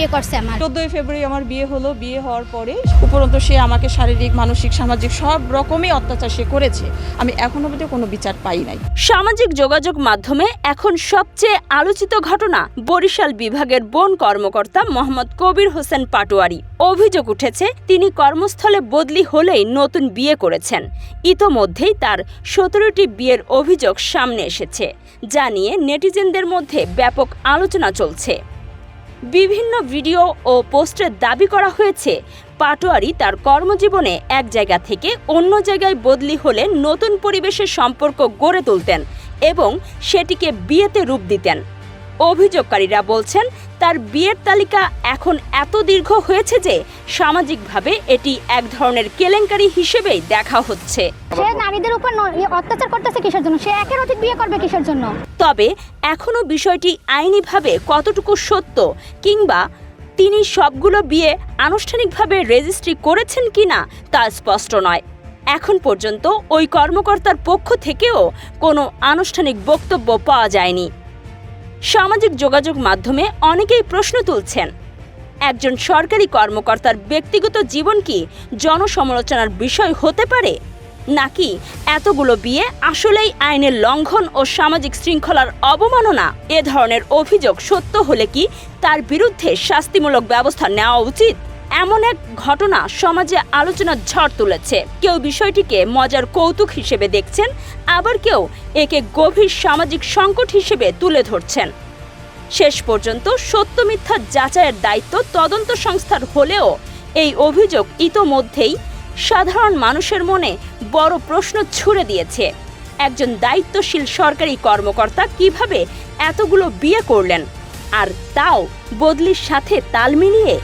বিয়ে করছে আমার। চোদ্দোই ফেব্রুয়ারি আমার বিয়ে হলো। বিয়ে হওয়ার পরে উপরন্ত সে আমাকে শারীরিক মানসিক সামাজিক সব রকমই অত্যাচার সে করেছে। আমি এখনও অবধি কোনো বিচার পাই নাই। সামাজিক যোগাযোগ মাধ্যমে এখন সবচেয়ে আলোচিত ঘটনা বরিশাল বিভাগের বন কর্মকর্তা মোহাম্মদ কবির হোসেন পাটোয়ারি। অভিযোগ উঠেছে তিনি কর্মস্থলে বদলি হলেই নতুন বিয়ে করেছেন। ইতোমধ্যেই তার সতেরোটি বিয়ের অভিযোগ সামনে এসেছে। যা নিয়ে নেটিজেনদের মধ্যে ব্যাপক আলোচনা চলছে। বিভিন্ন ভিডিও ও পোস্টের দাবি করা হয়েছে, পাটোয়ারি তার কর্মজীবনে এক জায়গা থেকে অন্য জায়গায় বদলি হলে নতুন পরিবেশের সম্পর্ক গড়ে তুলতেন এবং সেটিকে বিয়েতে রূপ দিতেন। অভিযোগকারীরা বলছেন তার বিয়ের তালিকা এখন এত দীর্ঘ হয়েছে যে সামাজিকভাবে এটি এক ধরনের কেলেঙ্কারি হিসেবেই দেখা হচ্ছে। সে নারীদের উপর এ অত্যাচার করতেছে কিসের জন্য? সে একের অধিক বিয়ে করবে কিসের জন্য? তবে এখনও বিষয়টি আইনিভাবে কতটুকু সত্য কিংবা তিনি সবগুলো বিয়ে আনুষ্ঠানিকভাবে রেজিস্ট্রি করেছেন কিনা তা স্পষ্ট নয়। এখন পর্যন্ত ওই কর্মকর্তার পক্ষ থেকেও কোনো আনুষ্ঠানিক বক্তব্য পাওয়া যায়নি। সামাজিক যোগাযোগ মাধ্যমে অনেকেই প্রশ্ন তুলছেন, একজন সরকারি কর্মকর্তার ব্যক্তিগত জীবন কি জনসমালোচনার বিষয় হতে পারে? নাকি এতগুলো বিয়ে আসলেই আইনের লঙ্ঘন ও সামাজিক শৃঙ্খলার অবমাননা? এ ধরনের অভিযোগ সত্য হলে কি তার বিরুদ্ধে শাস্তিমূলক ব্যবস্থা নেওয়া উচিত? এমন এক ঘটনা সমাজে আলোচনার ঝড় তুলেছে। কেউ বিষয়টিকে মজার কৌতুক হিসেবে দেখছেন, আবার কেউ একে গভীর সামাজিক সংকট হিসেবে তুলে ধরছেন। শেষ পর্যন্ত সত্য মিথ্যা যাচাইয়ের দায়িত্ব তদন্ত সংস্থার হলেও এই অভিযোগ ইতোমধ্যেই সাধারণ মানুষের মনে বড় প্রশ্ন ছুড়ে দিয়েছে। একজন দায়িত্বশীল সরকারি কর্মকর্তা কীভাবে এতগুলো বিয়ে করলেন? আর তাও বদলির সাথে তাল মিলিয়ে